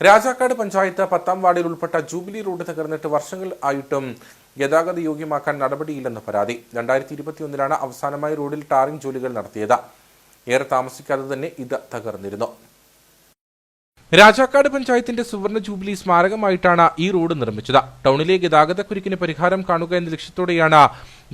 രാജാക്കാട് പഞ്ചായത്ത് പത്താം വാർഡിൽ ഉൾപ്പെട്ട ജൂബിലി റോഡ് തകർന്നിട്ട് വർഷങ്ങൾ ആയിട്ടും ഗതാഗത യോഗ്യമാക്കാൻ നടപടിയില്ലെന്ന് പരാതി. രണ്ടായിരത്തി ഇരുപത്തിയൊന്നിലാണ് അവസാനമായി റോഡിൽ ടാറിംഗ് ജോലികൾ നടത്തിയത്. ഏറെ താമസിക്കാതെ തന്നെ ഇത് തകർന്നിരുന്നു. രാജാക്കാട് പഞ്ചായത്തിന്റെ സുവർണ ജൂബിലി സ്മാരകമായിട്ടാണ് ഈ റോഡ് നിർമ്മിച്ചത്. ടൗണിലെ ഗതാഗതക്കുരുക്കിന് പരിഹാരം കാണുക എന്ന ലക്ഷ്യത്തോടെയാണ്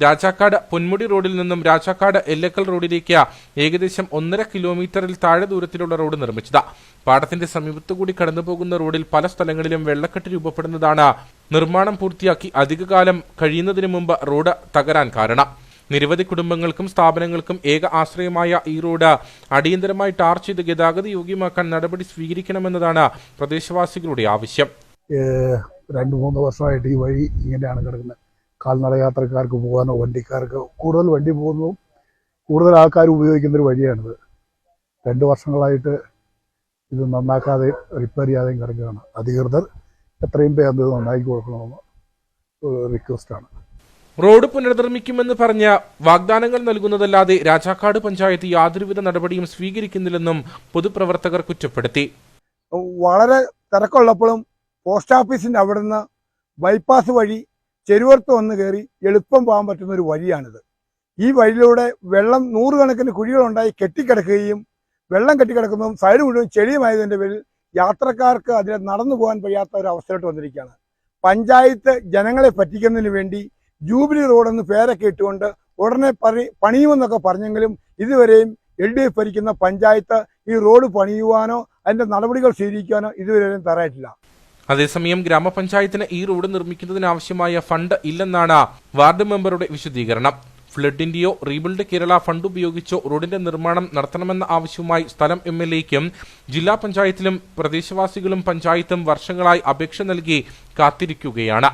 രാജാക്കാട് പൊന്മുടി റോഡിൽ നിന്നും രാജാക്കാട് എല്ലക്കൽ റോഡിലേക്ക് ഏകദേശം ഒന്നര കിലോമീറ്ററിൽ താഴെ ദൂരത്തിലുള്ള റോഡ് നിർമ്മിച്ചത്. പാടത്തിന്റെ സമീപത്തുകൂടി കടന്നുപോകുന്ന റോഡിൽ പല സ്ഥലങ്ങളിലും വെള്ളക്കെട്ട് രൂപപ്പെടുന്നതാണ് നിർമ്മാണം പൂർത്തിയാക്കി അധികകാലം കഴിയുന്നതിന് മുമ്പ് റോഡ് തകരാൻ കാരണം. നിരവധി കുടുംബങ്ങൾക്കും സ്ഥാപനങ്ങൾക്കും ഏക ആശ്രയമായ ഈ റോഡ് അടിയന്തരമായി ടാർ ചെയ്ത് ഗതാഗത യോഗ്യമാക്കാൻ നടപടി സ്വീകരിക്കണമെന്നതാണ് പ്രദേശവാസികളുടെ ആവശ്യം. രണ്ട് മൂന്ന് വർഷമായിട്ട് ഈ വഴി ഇങ്ങനെയാണ് കിടക്കുന്നത്. കാൽനട യാത്രക്കാർക്ക് പോകാനോ വണ്ടിക്കാർക്ക് കൂടുതൽ വണ്ടി പോകുന്നതും കൂടുതൽ ആൾക്കാർ ഉപയോഗിക്കുന്നൊരു വഴിയാണിത്. രണ്ട് വർഷങ്ങളായിട്ട് ഇത് നന്നാക്കാതെ റിപ്പയർ ചെയ്യാതെയും കിടക്കുകയാണ്. അധികൃതർ എത്രയും പേ അത് നന്നാക്കി കൊടുക്കണമെന്ന് റിക്വസ്റ്റാണ് റോഡ് പുനർനിർമ്മിക്കുമെന്ന് പറഞ്ഞ വാഗ്ദാനങ്ങൾ നൽകുന്നതല്ലാതെ രാജാക്കാട് പഞ്ചായത്ത് യാതൊരുവിധ നടപടിയും സ്വീകരിക്കുന്നില്ലെന്നും പൊതുപ്രവർത്തകർ കുറ്റപ്പെടുത്തി. വളരെ തിരക്കുള്ളപ്പോഴും പോസ്റ്റ് ഓഫീസിന്റെ അവിടുന്ന് ബൈപ്പാസ് വഴി ചെരുവർത്ത് വന്ന് കയറി എളുപ്പം പോകാൻ പറ്റുന്ന ഒരു വഴിയാണിത്. ഈ വഴിയിലൂടെ വെള്ളം നൂറുകണക്കിന് കുഴികളുണ്ടായി കെട്ടിക്കിടക്കുകയും വെള്ളം കെട്ടിക്കിടക്കുന്നതും സൈഡ് മുഴുവൻ ചെളിയുമായതിന്റെ പേരിൽ യാത്രക്കാർക്ക് അതിൽ നടന്നു പോകാൻ കഴിയാത്ത ഒരു അവസ്ഥയിലോട്ട് വന്നിരിക്കുകയാണ്. പഞ്ചായത്ത് ജനങ്ങളെ പറ്റിക്കുന്നതിന് വേണ്ടി ജൂബിലി റോഡെന്ന് പേരൊക്കെ ഇട്ടുകൊണ്ട് ഉടനെ പണി പണിയുമെന്നൊക്കെ പറഞ്ഞെങ്കിലും ഇതുവരെയും എൽ ഡി എഫ് ഭരിക്കുന്ന പഞ്ചായത്ത് ഈ റോഡ് പണിയുവാനോ അതിന്റെ നടപടികൾ സ്വീകരിക്കുവാനോ ഇതുവരെയും തരായിട്ടില്ല അതേസമയം ഗ്രാമപഞ്ചായത്തിന് ഈ റോഡ് നിർമ്മിക്കുന്നതിനാവശ്യമായ ഫണ്ട് ഇല്ലെന്നാണ് വാർഡ് മെമ്പറുടെ വിശദീകരണം. ഫ്ലഡിന്റെയോ റീബിൽഡ് കേരള ഫണ്ട് ഉപയോഗിച്ചോ റോഡിന്റെ നിർമ്മാണം നടത്തണമെന്ന ആവശ്യവുമായി സ്ഥലം എം എൽ എക്കും ജില്ലാ പഞ്ചായത്തിലും പ്രദേശവാസികളും പഞ്ചായത്തും വർഷങ്ങളായി അപേക്ഷ നൽകി കാത്തിരിക്കുകയാണ്.